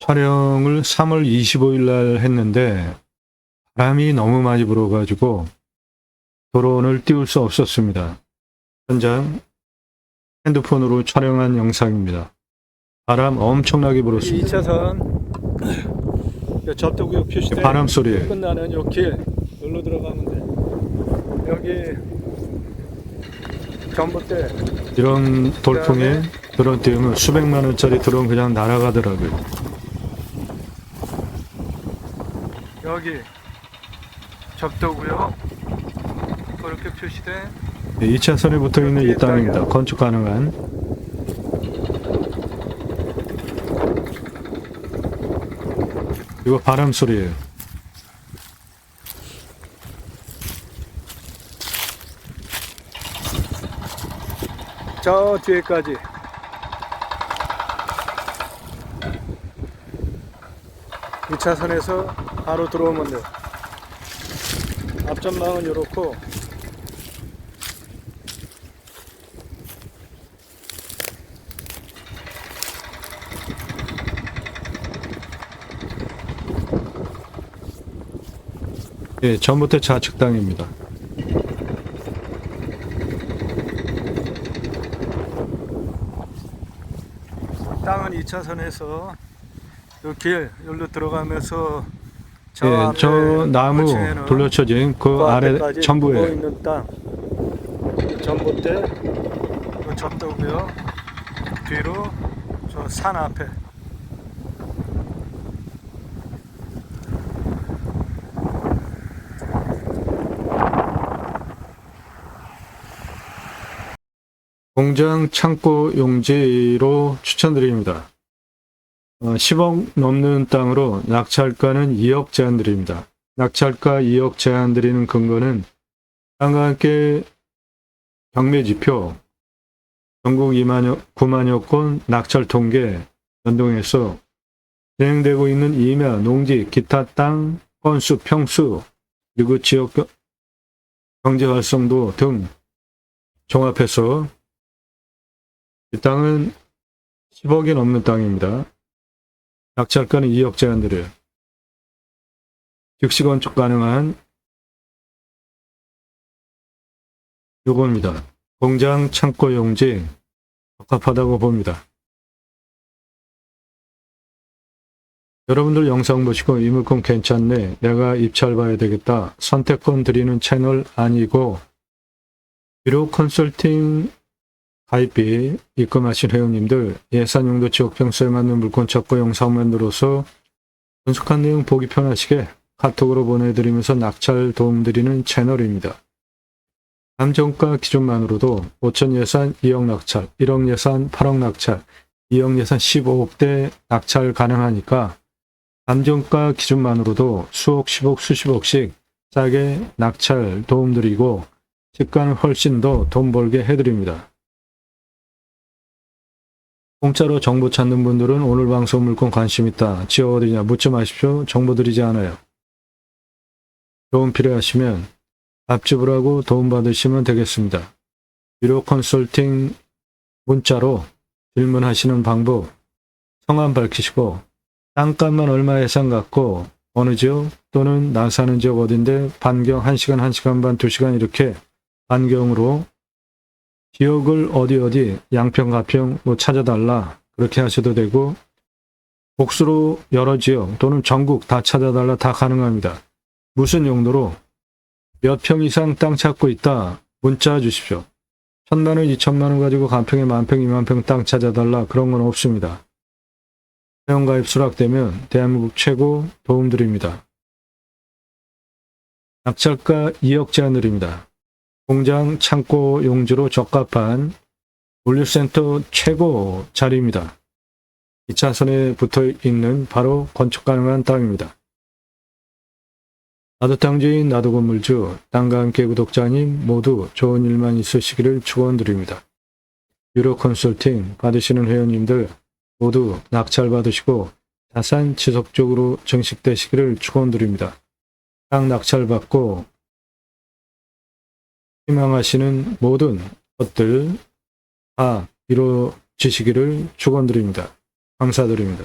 촬영을 3월 25일 날 했는데 바람이 너무 많이 불어가지고 드론을 띄울 수 없었습니다. 현장 핸드폰으로 촬영한 영상입니다. 바람 엄청나게 불었습니다. 2차선 접도구역 표시대 바람 소리에 끝나는 요길 여기로 들어가면 돼. 여기 전봇대 이런 돌풍에 드론 띄우면 수백만 원짜리 드론 그냥 날아가더라고요. 여기 접도구역 그렇게 표시대 2차선에 붙어 있는 이 땅입니다. 건축 가능한 이거 바람 소리예요. 저 뒤에까지 이차선에서 바로 들어오면 돼. 앞전망은 이렇고 예, 전부터 좌측 땅입니다. 땅은 2차선에서 요 길 여기로 들어가면서 저, 예, 저 나무 둘러쳐진 그 그 아래 전부에 있는 땅. 전봇대 그 접도고요. 뒤로 저 산 앞에. 공장 창고 용지로 추천드립니다. 어, 10억 넘는 땅으로 낙찰가는 2억 제한 드립니다. 낙찰가 2억 제한 드리는 근거는 땅과 함께 경매지표, 전국 2만여, 9만여 건 낙찰 통계 연동해서 진행되고 있는 임야, 농지, 기타 땅 건수, 평수, 그리고 지역 겨- 경제 활성도 등 종합해서 이 땅은 10억이 넘는 땅입니다. 낙찰가는 2억 제한드려요. 즉시 건축 가능한 요겁니다. 공장 창고 용지 적합하다고 봅니다. 여러분들 영상 보시고 이 물건 괜찮네. 내가 입찰 봐야 되겠다. 선택권 드리는 채널 아니고 유료 컨설팅 가입비 입금하신 회원님들 예산 용도 지역 평수에 맞는 물건 찾고 영상 만들어서 분석한 내용 보기 편하시게 카톡으로 보내드리면서 낙찰 도움드리는 채널입니다. 감정가 기준만으로도 5천 예산 2억 낙찰, 1억 예산 8억 낙찰, 2억 예산 15억대 낙찰 가능하니까 감정가 기준만으로도 수억, 10억, 수십억씩 싸게 낙찰 도움드리고 시가는 훨씬 더 돈 벌게 해드립니다. 공짜로 정보 찾는 분들은 오늘 방송 물건 관심 있다. 지역 어디냐 묻지 마십시오. 정보 드리지 않아요. 도움 필요하시면 앞집으라고 도움 받으시면 되겠습니다. 유료 컨설팅 문자로 질문하시는 방법 성함 밝히시고 땅값만 얼마 예상 갖고 어느 지역 또는 나 사는 지역 어딘데 반경 1시간, 1시간 반, 2시간 이렇게 반경으로 지역을 어디 어디 양평 가평 뭐 찾아달라 그렇게 하셔도 되고 복수로 여러 지역 또는 전국 다 찾아달라 다 가능합니다. 무슨 용도로 몇 평 이상 땅 찾고 있다 문자 주십시오. 천만 원, 이천만 원 가지고 간평에 만 평, 이만 평 땅 찾아달라 그런 건 없습니다. 회원가입 수락되면 대한민국 최고 도움드립니다. 낙찰가 2억 제한드립니다. 공장 창고 용지로 적합한 물류센터 최고 자리입니다. 2차선에 붙어 있는 바로 건축 가능한 땅입니다. 나도 땅주인 나도 건물주 땅과 함께 구독자님 모두 좋은 일만 있으시기를 축원드립니다. 유료 컨설팅 받으시는 회원님들 모두 낙찰 받으시고 자산 지속적으로 증식되시기를 축원드립니다. 땅 낙찰 받고 희망하시는 모든 것들 다 이루어지시기를 축원드립니다. 감사드립니다.